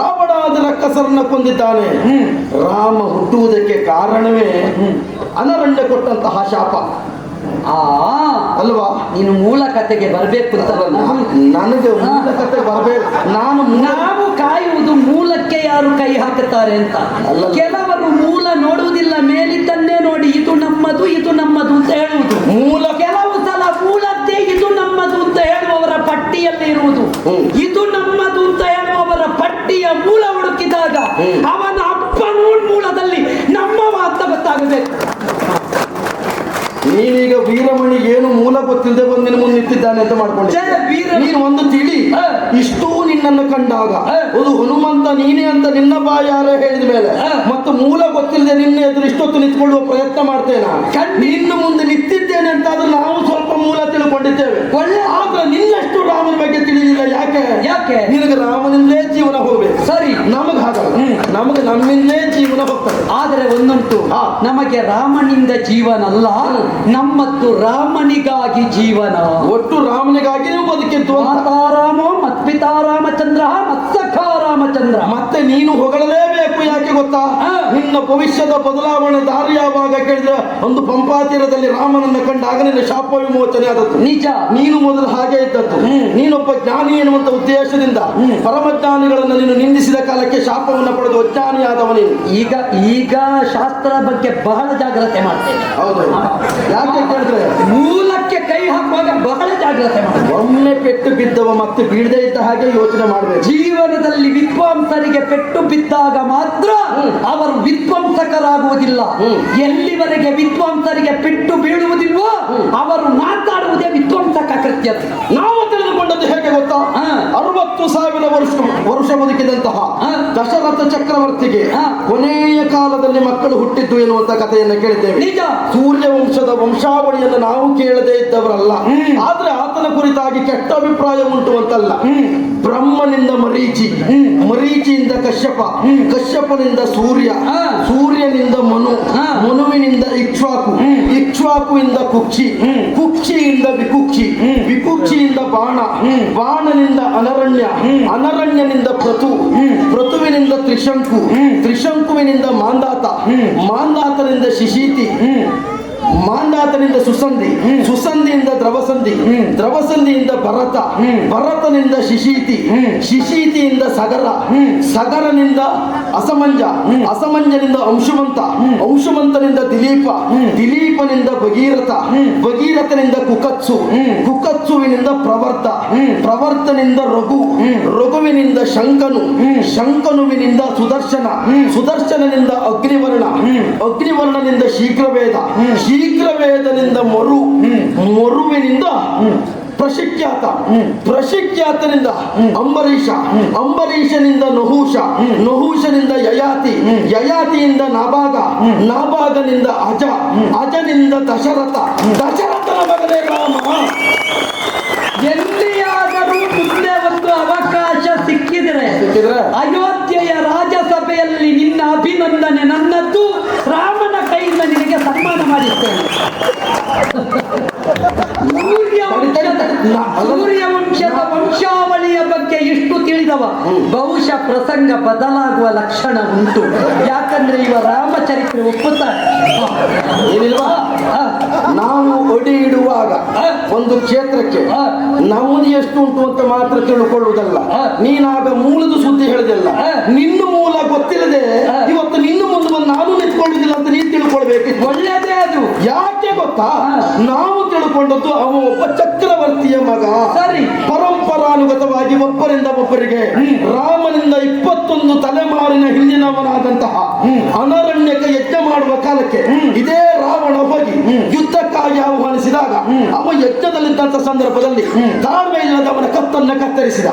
ರಾವಣಾದ ರಕ್ಕಸರನ್ನ ಕೊಂದಿದ್ದಾನೆ. ರಾಮ ಹುಟ್ಟುವುದಕ್ಕೆ ಕಾರಣವೇ ಅನರಣ್ಯ ಕೊಟ್ಟಂತಹ ಶಾಪ. ಆ ಅಲ್ವಾ? ನೀನು ಮೂಲ ಕಥೆಗೆ ಬರ್ಬೇಕು ನನಗೆ ಮೂಲ ಕಥೆ ಬರಬೇಕು. ನಾನು ನಾವು ಕಾಯುವುದು ಮೂಲಕ್ಕೆ ಯಾರು ಕೈ ಹಾಕುತ್ತಾರೆ ಅಂತ. ಕೆಲವರು ಮೂಲ ನೋಡುವುದಿಲ್ಲ ಮೇಲಿದ್ದನ್ನೇ ನೋಡಿ ಇದು ನಮ್ಮದು ಇದು ನಮ್ಮದು ಅಂತ ಹೇಳುವುದು. ಮೂಲ ಕೆಲವು ಸಲ ಮೂಲದ್ದೇ ಇದು ನಮ್ಮದು ಅಂತ ಹೇಳುವವರ ಪಟ್ಟಿಯಲ್ಲಿ ಇರುವುದು. ಇದು ನಮ್ಮದು ಹೇಳುವವರ ಮೂಲ ಹುಡುಕಿದಾಗ. ಅವನ ಅಪ್ಪನ ಮೂಲದಲ್ಲಿ ನಮ್ಮ ಮಾತ್ರ ಗೊತ್ತಾಗಬೇಕು ನೀನೀಗ ವೀರಮಣಿ ಏನು ಮೂಲ ಗೊತ್ತಿಲ್ಲದೆ ಬಂದು ನಿನ್ನ ಮುಂದೆ ನಿಂತಿದ್ದಾನೆ ಅಂತ ಮಾಡ್ಕೊಂಡು. ನೀನು ಒಂದು ತಿಳಿ. ಇಷ್ಟೂ ನಿನ್ನನ್ನು ಕಂಡಾಗ. ಅದು ಹನುಮಂತ ನೀನೇ ಅಂತ ನಿನ್ನ ಬಾಯಾರೆ ಹೇಳಿದ ಮೇಲೆ. ಮತ್ತು ಮೂಲ ಗೊತ್ತಿಲ್ಲದೆ ನಿನ್ನ ಎದುರು ಇಷ್ಟೊತ್ತು ನಿಂತ್ಕೊಳ್ಳುವ ಪ್ರಯತ್ನ ಮಾಡ್ತೇನೆ ಇನ್ನು ನಿನ್ನ ಮುಂದೆ ನಿಂತಿದ್ದೇನೆ ಅಂತ ಆದ್ರೆ ನಾವು ಸ್ವಲ್ಪ ಮೂಲ ತಿಳ್ಕೊಂಡಿದ್ದೇವೆ. ಒಳ್ಳೆ. ಆದ್ರೆ ನಿನ್ನಷ್ಟು ರಾಮನ ಬಗ್ಗೆ ತಿಳಿದಿಲ್ಲ ಯಾಕೆ? ಯಾಕೆ? ನಿನಗೆ ರಾಮನಿಂದಲೇ ಜೀವನ ಹೋಗ್ಬೇಕು. ಸರಿ. ನಮಗ ಹಾಗಲ್ಲ. ನಮಗೆ ನಮ್ಮಿಂದಲೇ ಜೀವನ ಹೋಗ್ತದೆ. ಆದರೆ ಒಂದುಂಟು. ನಮಗೆ ರಾಮನಿಂದ ಜೀವನ ಅಲ್ಲ ನಮ್ಮತ್ತು ರಾಮನಿಗಾಗಿ ಜೀವನ. ಒಟ್ಟು ರಾಮನಿಗಾಗಿ ನೀವು ಬದುಕಿದ್ದು ಅಂತ. ಮತ್ಪಿತಾ ರಾಮಚಂದ್ರ ಮತ್ಸಖ ರಾಮಚಂದ್ರ. ಮತ್ತೆ ನೀನು ಹೊಗಳಲೇಬೇಕು ಯಾಕೆ ಗೊತ್ತಾ. ನಿನ್ನ ಭವಿಷ್ಯದ ಬದಲಾವಣೆ ದಾರಿ ಯಾವಾಗ ಕೇಳಿದ್ರೆ ಒಂದು ಪಂಪಾತೀರದಲ್ಲಿ ರಾಮನನ್ನ ಕಂಡಾಗ ನಿನ್ನ ಶಾಪ ವಿಮೋಚನೆ ಆದದ್ದು. ನಿಜ. ನೀನು ಮೊದಲು ಹಾಗೆ ಇದ್ದದ್ದು. ನೀನೊಬ್ಬ ಜ್ಞಾನಿ ಎನ್ನುವಂತ ಉದ್ದೇಶದಿಂದ. ಪರಮಜ್ಞಾನಿಗಳನ್ನು ನೀನು ನಿಂದಿಸಿದ ಕಾಲಕ್ಕೆ ಶಾಪವನ್ನು ಪಡೆದು ಅಜ್ಞಾನಿಯಾದವನೇ ಈಗ ಈಗ ಶಾಸ್ತ್ರ ಬಗ್ಗೆ ಬಹಳ ಜಾಗ್ರತೆ ಮಾಡ್ತೇನೆ. ಹೌದು. ಯಾಕೆ ಕೇಳಿದ್ರೆ? ಮೂಲಕ್ಕೆ ಕೈ ಹಾಕುವಾಗ ಬಹಳ ಜಾಗ್ರತೆ ಮಾಡಿ ಒಮ್ಮೆ ಪೆಟ್ಟು ಬಿದ್ದವ ಮತ್ತು ಬೀಳದೆ ಇದ್ದ ಹಾಗೆ ಯೋಚನೆ ಮಾಡಬೇಕು. ಜೀವನದಲ್ಲಿ ವಿದ್ವಾಂಸರಿಗೆ ಪೆಟ್ಟು ಬಿದ್ದಾಗ ಮಾತ್ರ ಅವರು ವಿದ್ವಂಸಕರಾಗುವುದಿಲ್ಲ. ಎಲ್ಲಿವರೆಗೆ ವಿದ್ವಾಂಸರಿಗೆ ಪೆಟ್ಟು ಬೀಳುವುದಿಲ್ವೋ ಅವರು ಮಾತಾಡುವುದೇ ವಿದ್ವಂಸಕ ಕೃತ್ಯ. ನಾವು ತಿಳಿದುಕೊಂಡದ್ದು ಹೇಗೆ ಗೊತ್ತಾ. ಅರವತ್ತು ಸಾವಿರ ವರ್ಷ ವರ್ಷ ಬದುಕಿದಂತಹ. ದಶರಥ ಚಕ್ರವರ್ತಿಗೆ. ಕೊನೆಯ ಕಾಲದಲ್ಲಿ ಮಕ್ಕಳು ಹುಟ್ಟಿದ್ದು ಎನ್ನುವಂತ ಕಥೆಯನ್ನು ಕೇಳಿದ್ದೇವೆ ನಿಜ ಸೂರ್ಯ ವಂಶದ ವಂಶಾವಳಿಯನ್ನು ನಾವು ಕೇಳದೇ ಇದ್ದವರಲ್ಲ. ಆದ್ರೆ ಕುರಿತಾಗಿ ಕೆಟ್ಟ ಅಭಿಪ್ರಾಯ ಉಂಟು ಅಂತಲ್ಲ ಬ್ರಹ್ಮನಿಂದ ಮರೀಚಿ ಮರೀಚಿಯಿಂದ ಕಶ್ಯಪ. ಕಶ್ಯಪನಿಂದ ಸೂರ್ಯ. ಸೂರ್ಯನಿಂದ ಮನು ಮನುವಿನಿಂದ ಇಕ್ಷ್ವಾಕು. ಇಕ್ಷ್ವಾಕುವಿಂದ ಕುಕ್ಷಿ. ಕುಕ್ಷಿಯಿಂದ ವಿಕುಕ್ಷಿ. ವಿಕುಕ್ಷಿಯಿಂದ ಬಾಣ ಬಾಣನಿಂದ ಅನರಣ್ಯ ಅನರಣ್ಯನಿಂದ ಪ್ರತು. ಪ್ರತುವಿನಿಂದ ತ್ರಿಶಂಕು ತ್ರಿಶಂಕುವಿನಿಂದ ಮಾಂದಾತ. ಮಾಂದಾತನಿಂದ ಶಿಶೀತಿ ಹ್ಮ್ ಮಾಂದಾತನಿಂದ ಸುಸಂಧಿ. ಸುಸಂಧಿಯಿಂದ ದ್ರವಸಂಧಿ. ದ್ರವಸಂಧಿಯಿಂದ ಭರತ. ಭರತನಿಂದ ಶಿಶೀತಿ ಶಿಶೀತಿಯಿಂದ ಸಗರ ಸಗರನಿಂದ ಅಸಮಂಜ. ಅಸಮಂಜನಿಂದ ಅಂಶುಮಂತ. ಅಂಶುಮಂತನಿಂದ ದಿಲೀಪ. ದಿಲೀಪನಿಂದ ಭಗೀರಥ ಭಗೀರಥನಿಂದ ಕುಕತ್ಸು ಕುಕತ್ಸುವಿನಿಂದ ಪ್ರವರ್ತ. ಪ್ರವರ್ತನಿಂದ ರಘು. ರಘುವಿನಿಂದ ಶಂಕನು ಶಂಕನುವಿನಿಂದ ಸುದರ್ಶನ. ಸುದರ್ಶನನಿಂದ ಅಗ್ನಿವರ್ಣ. ಅಗ್ನಿವರ್ಣನಿಂದ ಶೀಘ್ರವೇದ. ಶೀಘ್ರವೇದನಿಂದ ಮರು ಮರುವಿನಿಂದ. ಪ್ರಶಿಖ್ಯಾತ. ಪ್ರಶಿಖ್ಯಾತನಿಂದ ಅಂಬರೀಷ ಅಂಬರೀಷನಿಂದ ನಹುಷ. ನಹುಷನಿಂದ ಯಯಾತಿ ಯಯಾತಿಯಿಂದ ನಾಭಾಗ. ನಾಭಾಗನಿಂದ ಅಜ ಅಜನಿಂದ ದಶರಥ. ದಶರಥನ ಮಗನೇ ರಾಮ. ಎಲ್ಲಿಯಾದರೂ ಮುಂದೆ ಒಂದು ಅವಕಾಶ ಸಿಕ್ಕಿದರೆ ಸಿಕ್ಕಿದ್ರೆ? ಅಯೋಧ್ಯೆಯ ರಾಜಸಭೆಯಲ್ಲಿ ನಿನ್ನ ಅಭಿನಂದನೆ ನನ್ನದ್ದು ರಾಮನ ಕೈಯಿಂದ ನಿನಗೆ ಸನ್ಮಾನ ಮಾಡಿಸ್ತೇನೆ ಸೂರ್ಯ ವಂಶದ ಸೂರ್ಯ ವಂಶದ ವಂಶಾವಳಿಯ ಬಗ್ಗೆ ಇಷ್ಟು ತಿಳಿದವ ಬಹುಶಃ ಪ್ರಸಂಗ ಬದಲಾಗುವ ಲಕ್ಷಣ ಉಂಟು ಯಾಕಂದ್ರೆ ಇವ ರಾಮಚರಿತ್ರೆ ಒಪ್ಪುತ್ತಾರೆ ನಾವು ಒಡಿ ಇಡುವಾಗ. ಒಂದು ಕ್ಷೇತ್ರಕ್ಕೆ. ನಮ್ಮದು ಎಷ್ಟು ಉಂಟು ಅಂತ ಮಾತ್ರ ತಿಳ್ಕೊಳ್ಳುವುದಲ್ಲ. ನೀನಾಗ ಮೂಲದ ಸುದ್ದಿ ಹೇಳಿದಲ್ಲ. ನಿನ್ನ ಮೂಲ ಗೊತ್ತಿಲ್ಲದೆ. ಇವತ್ತು ನಿನ್ನ ಮುಂದೆ ಬಂದು ನಾನು ನಿಂತ್ಕೊಂಡಿದ್ದಿಲ್ಲ ಅಂತ ನೀನು ತಿಳ್ಕೊಳ್ಬೇಕು ಒಳ್ಳೆಯದೇ ಅದು ಯಾಕೆ ಆ. ನಾವು ತಿಳ್ಕೊಂಡದ್ದು ಅವ ಒಬ್ಬ ಚಕ್ರವರ್ತಿಯ ಮಗ ಸರಿ. ಪರಂಪರಾನುಗತವಾಗಿ ಒಬ್ಬರಿಂದ ಒಬ್ಬರಿಗೆ ರಾಮನಿಂದ ಇಪ್ಪತ್ತೊಂದು ತಲೆಮಾರಿನ ಹಿಂದಿನವನಾದಂತಹ ಅನರಣ್ಯಕ ಯಜ್ಞ ಮಾಡುವ ಕಾಲಕ್ಕೆ. ಇದೇ ರಾವಣ ಹೋಗಿ. ಯುದ್ಧಕ್ಕಾಗಿ ಆಹ್ವಾನಿಸಿದಾಗ ಅವ ಯಜ್ಞದಲ್ಲಿದ್ದಂತ ಸಂದರ್ಭದಲ್ಲಿ. ತಾಳ್ಮೆ ಇಲ್ಲದವನ ಕತ್ತನ್ನ ಕತ್ತರಿಸಿದ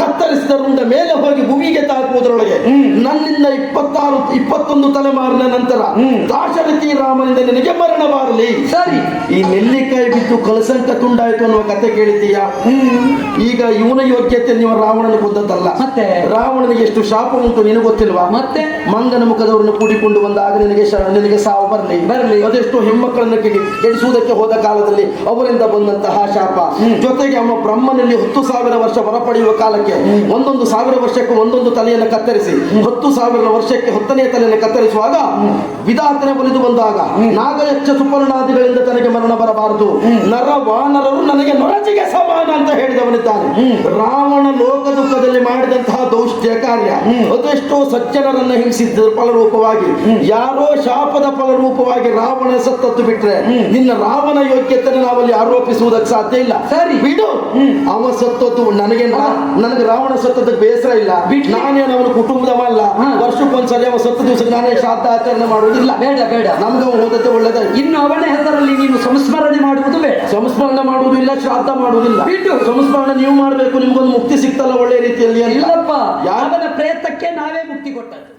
ಕತ್ತರಿಸಿದ ಮೇಲೆ ಹೋಗಿ ಭೂಮಿಗೆ ತಾಕುವುದರೊಳಗೆ. ನನ್ನಿಂದ ಇಪ್ಪತ್ತಾರು ಇಪ್ಪತ್ತೊಂದು ತಲೆಮಾರಿನ ನಂತರ. ದಾಶರಥಿ ರಾಮನಿಂದ ನಿನಗೆ ಮರಣ ಬಾರಲಿ. ಸರಿ. ಈ ನೆಲ್ಲಿಕಾಯಿ ಬಿದ್ದು ಕಲಸಂಕ ತುಂಡಾಯ್ತು ಅನ್ನುವ ಕತೆ ಕೇಳಿದೀಯ ಈಗ ಇವನ ಯೋಗ್ಯತೆ ನೀವು ರಾವಣನ ಕೊಂದದ್ದಲ್ಲ ಮತ್ತೆ? ರಾವಣನಿಗೆ ಎಷ್ಟು ಶಾಪ ಉಂಟು ನಿನಗೆ ಗೊತ್ತಿಲ್ವಾ? ಮತ್ತೆ? ಮಂಗನ ಮುಖದವರನ್ನು ಕೂಡಿಕೊಂಡು ಬಂದಾಗ ನಿನಗೆ ನಿನಗೆ ಸಾವು ಬರಲಿ. ಬರಲಿ. ಅದೆಷ್ಟು ಹೆಣ್ಮಕ್ಕಳನ್ನು ಕೆಡಿ- ಕೆಡಿಸುವುದಕ್ಕೆ ಹೋದ ಕಾಲದಲ್ಲಿ ಅವರಿಂದ ಬಂದಂತಹ ಶಾಪ. ಜೊತೆಗೆ ಅಮ್ಮ ಬ್ರಹ್ಮನಲ್ಲಿ ಹತ್ತು ಸಾವಿರ ವರ್ಷ ಹೊರಪಡೆಯುವ ಪಡೆಯುವ ಕಾಲಕ್ಕೆ ಒಂದೊಂದು ಸಾವಿರ ವರ್ಷಕ್ಕೂ ಒಂದೊಂದು ತಲೆಯನ್ನು ಕತ್ತರಿಸಿ ಹತ್ತು ಸಾವಿರ ವರ್ಷಕ್ಕೆ ಹತ್ತನೇ ತಲೆಯನ್ನು ಕತ್ತರಿಸುವಾಗ ವಿಧಾತನೆ ಬಲಿದು ಬಂದಾಗ ನಾಗಯಕ್ಷ ಸುಪರ್ಣಾದಿಗಳಿಂದ ತನಗೆ ಮರಣ ಬರಬಾರದು. ನರ ವಾನರರು ನನಗೆ ನೊರಜಿಗೆ ಸಮಾನ ಅಂತ ಹೇಳಿದವನಿದ್ದಾನೆ. ರಾವಣ ಲೋಕ ದುಃಖದಲ್ಲಿ ಮಾಡಿದಂತಹ ದೌಷ್ಟ್ಯ ಕಾರ್ಯ. ಅದೆಷ್ಟೋ ಸಜ್ಜನರನ್ನ ಹಿಂಸಿದ್ದ ಫಲರೂಪವಾಗಿ ಯಾರೋ ಶಾಪದ ಫಲರೂಪವಾಗಿ ರಾವಣ ಸತ್ತತ್ತು ಬಿಟ್ರೆ ನಿನ್ನ ರಾವಣ ಯೋಗ್ಯತೆಯನ್ನು ನಾವಲ್ಲಿ ಆರೋಪಿಸುವುದಕ್ಕೆ ಸಾಧ್ಯ ಇಲ್ಲ. ಸರಿ. ಬಿಡು. ಅವ ಸತ್ತದ್ದು ನನಗೆ ನನಗೆ ರಾವಣ ಸತ್ತದ ಬೇಸರ ಇಲ್ಲ. ನಾನೇನು ಅವನ ಕುಟುಂಬದವ ಅಲ್ಲ ಸತ್ತು ದಿವಸ ನಾನೇ ಶ್ರಾದ್ದ ಆಚರಣೆ ಮಾಡುವುದಿಲ್ಲ. ಬೇಡ ಬೇಡ. ನಮ್ಗೆ ಅವ ಒಳ್ಳೆದ ಇನ್ನು ಅವನ ಹೆಸರಲ್ಲಿ ನೀನು ಸಂಸ್ಮರಣೆ ಮಾಡುವುದು ಬೇಡ. ಸಂಸ್ಮರಣೆ ಮಾಡುವುದಿಲ್ಲ ಶ್ರಾದ್ದ ಮಾಡುವುದಿಲ್ಲ. ಬಿಟ್ಟು. ಸಂಸ್ಮರಣೆ ನೀವು ಮಾಡಬೇಕು ನಿಮ್ಗೊಂದು ಮುಕ್ತಿ ಸಿಗ್ತಲ್ಲ ಒಳ್ಳೆ ರೀತಿಯಲ್ಲಿ ಇಲ್ಲಪ್ಪ ಯಾವನ ಪ್ರಯತ್ನಕ್ಕೆ ನಾವೇ ಮುಕ್ತಿ ಕೊಟ್ಟದ್ದು.